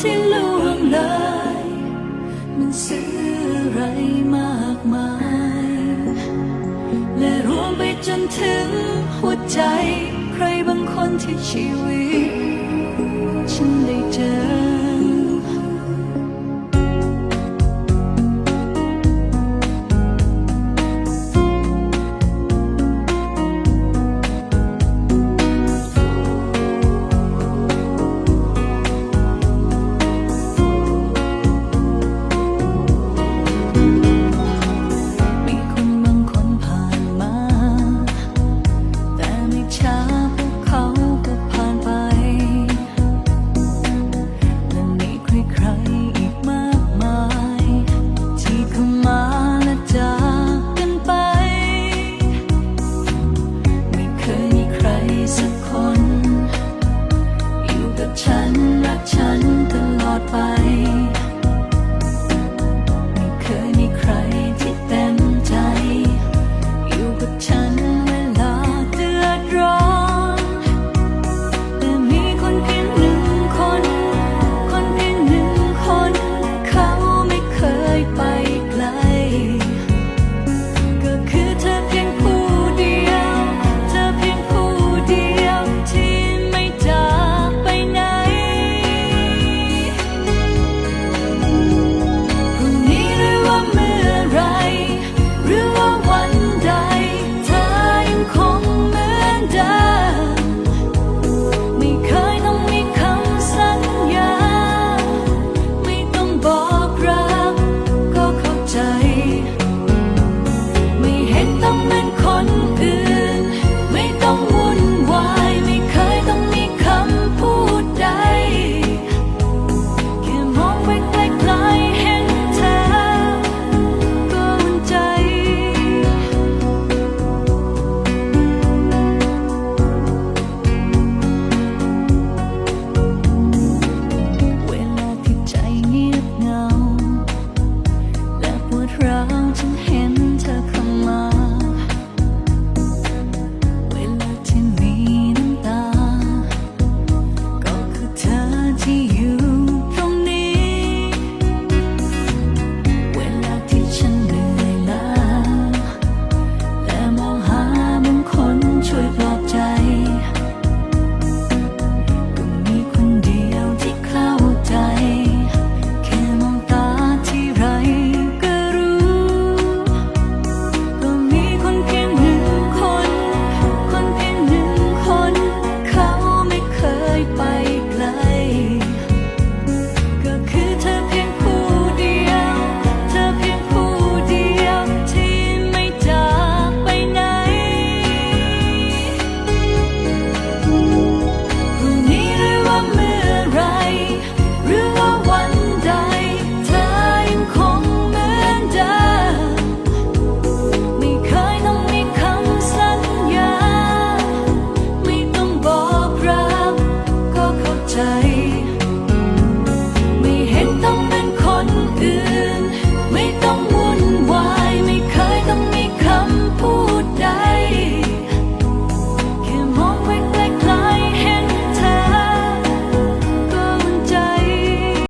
ที่ล่วงเลย มันซื้ออะไรมากมาย และรวมไปจนถึงหัวใจ ใครบางคนที่ชีวิตฉัน ฉันรักฉันตลอดไป